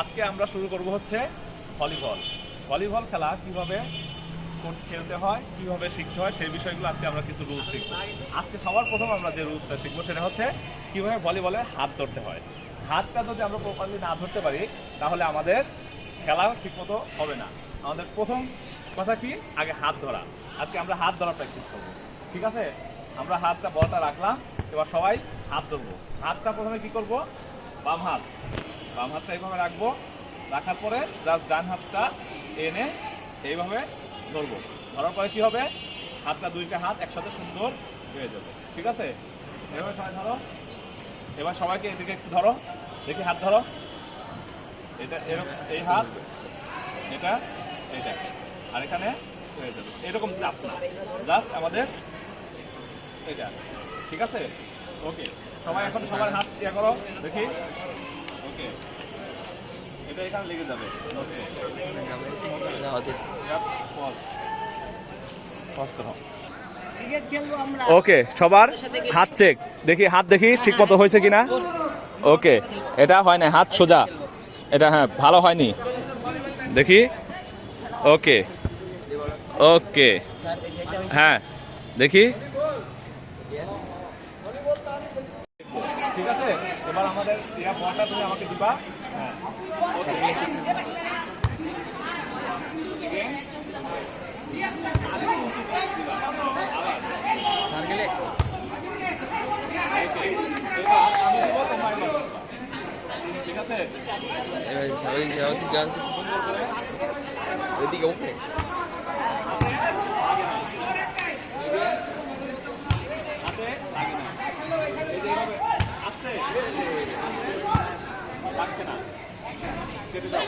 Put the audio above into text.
আজকে আমরা শুরু করব হচ্ছে ভলিবল। ভলিবল খেলা কীভাবে খেলতে হয়, কীভাবে শিখতে হয়, সেই বিষয়গুলো আজকে আমরা কিছু রুলস শিখব। আজকে সবার প্রথম আমরা যে রুলসটা শিখব সেটা হচ্ছে কীভাবে ভলিবলে হাত ধরতে হয়। হাতটা যদি আমরা প্রপারলি না ধরতে পারি, তাহলে আমাদের খেলা ঠিকমতো হবে না। আমাদের প্রথম কথা কি? আগে হাত ধরা। আজকে আমরা হাত ধরা প্র্যাকটিস করব। ঠিক আছে? আমরা হাতটা বলটা রাখলাম, এবার সবাই হাত ধরবো। হাতটা প্রথমে কি করব? বাম হাত। বাম হাতটা এইভাবে রাখব রাখার পরে জাস্ট ডান হাতটা এনে এইভাবে ধরবো। ধরার পরে কি হবে? হাতটা দুইটা হাত একসাথে সুন্দর হয়ে যাবে। ঠিক আছে? এভাবে সবাই ধরো। এবার সবাইকে এদিকে একটু ধরো। দেখি হাত ধরো। এটা এরকম এই হাত এটা এটা আর এখানে হয়ে যাবে। এরকম চাপ না। জাস্ট আমাদের এটা ঠিক আছে? ওকে সবাই এখন সবার হাত ইয়ে করো। দেখি। এটা এখানে লেগে যাবে। ওকে ওকে সবার হাত চেক দেখি হাত দেখি ঠিক মতো হয়েছে কিনা? ওকে এটা হয় না হাত সোজা। এটা হ্যাঁ ভালো হয়নি। দেখি। ওকে ওকে হ্যাঁ দেখি। ঠিক আছে? এবার আমাদের ইয়া বলটা তুমি আমাকে দিবা। ঠিক আছে ওইদিকে ওকে কেটে দাও